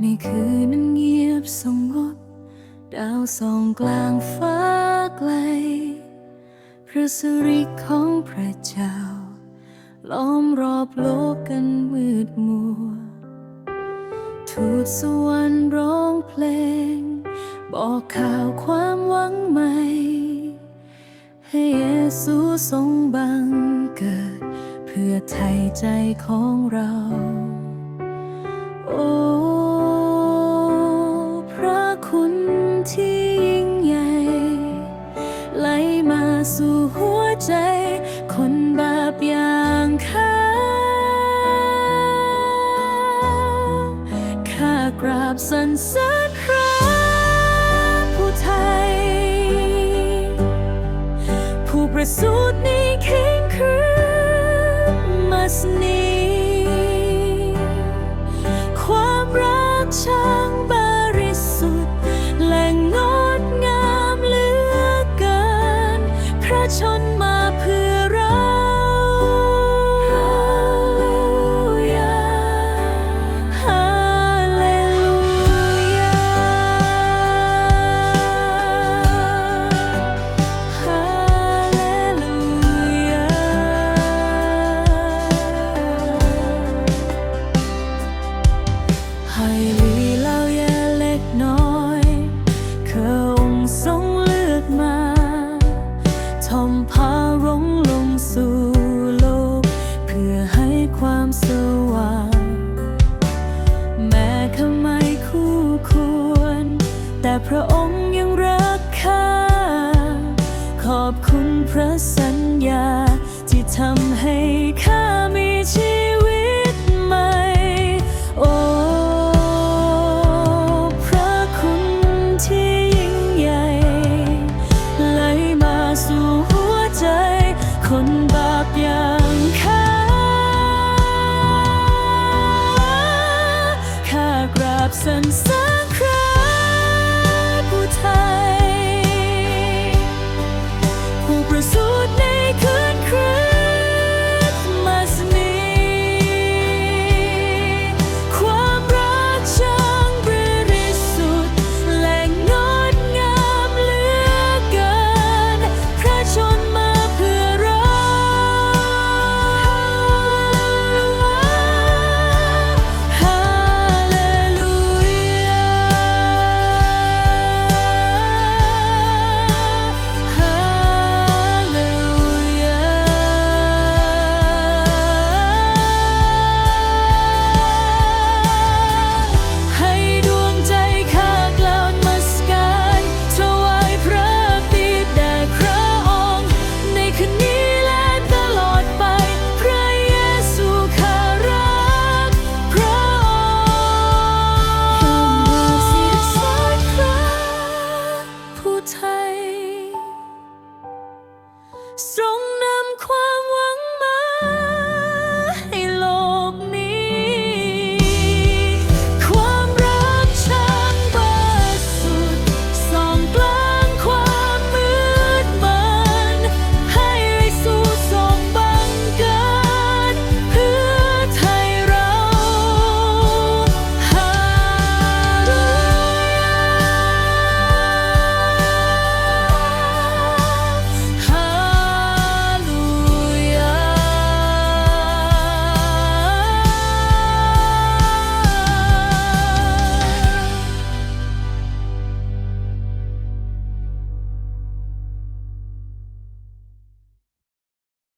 มันเงียบสงบ ดาวส่องกลางฟ้าไกล พระสิริของพระเจ้า ล้อมรอบโลกกันมืดมัว ทูตสวรรค์ร้องเพลง บอกข่าวความหวังใหม่ ให้เยซูทรงบังเกิด เพื่อไถ่ใจของเรา สู่หัวใจ คนบาปอย่างข้าข้ากราบสรรเสริญพระผู้ไทย ผู้ประสูติในเข่งคริสต์มาสนีความรักชา ความสว่าง แม้ข้าไม่คู่ควร แต่พระองค์ยังรักข้า ขอบคุณพระสัญญา ที่ทำให้ข้ามีชีวิตใหม่ โอ้พระคุณที่ยิ่งใหญ่ไหลมาสู่ ข้